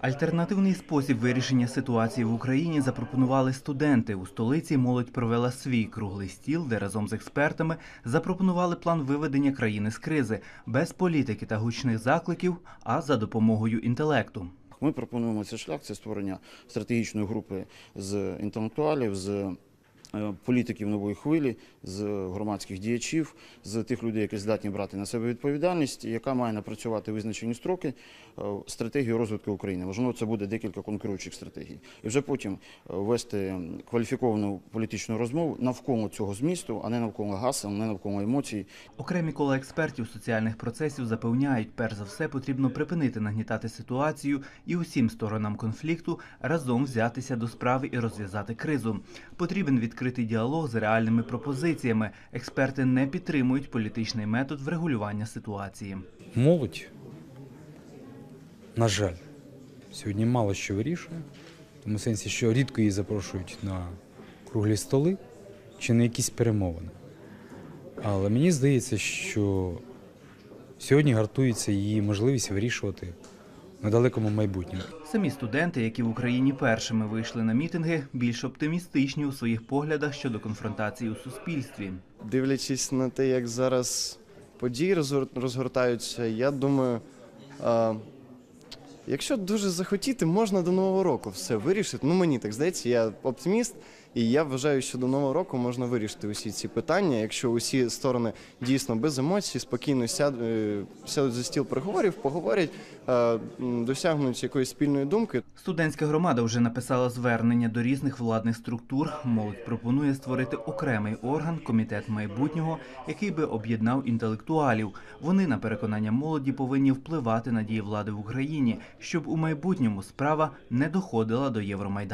Альтернативний спосіб вирішення ситуації в Україні запропонували студенти. У столиці молодь провела свій круглий стіл, де разом з експертами запропонували план виведення країни з кризи без політики та гучних закликів, а за допомогою інтелекту. Ми пропонуємо цей шлях це створення стратегічної групи з інтелектуалів, з політиків нової хвилі, з громадських діячів, з тих людей, які здатні брати на себе відповідальність, яка має напрацювати визначені строки е, стратегію розвитку України. Можливо, це буде декілька конкуруючих стратегій. І вже потім е, вести кваліфіковану політичну розмову навколо цього змісту, а не навколо гасел, не навколо емоцій. Окремі кола експертів соціальних процесів запевняють, перш за все потрібно припинити нагнітати ситуацію і усім сторонам конфлікту разом взятися до справи і розв'язати кризу. Потрібен відкритий діалог з реальними пропозиціями. Експерти не підтримують політичний метод врегулювання ситуації. Молодь, на жаль, сьогодні мало що вирішує, в тому сенсі, що рідко її запрошують на круглі столи чи на якісь перемовини. Але мені здається, що сьогодні гартується її можливість вирішувати в недалекому майбутньому. Самі студенти, які в Україні першими вийшли на мітинги, більш оптимістичні у своїх поглядах щодо конфронтації у суспільстві. Дивлячись на те, як зараз події розгор- розгортаються, я думаю, якщо дуже захотіти, можна до Нового року все вирішити. Ну, мені так здається, я оптиміст, і я вважаю, що до Нового року можна вирішити усі ці питання, якщо усі сторони дійсно без емоцій, спокійно сяд- е, сядуть за стіл переговорів, поговорять, е, досягнуть якоїсь спільної думки, Студентська громада вже написала звернення до різних владних структур. Молодь пропонує створити окремий орган комітет майбутнього, який би об'єднав інтелектуалів. Вони на переконання молоді повинні впливати на дії влади в Україні, щоб у майбутньому справа не доходила до Євромайдану.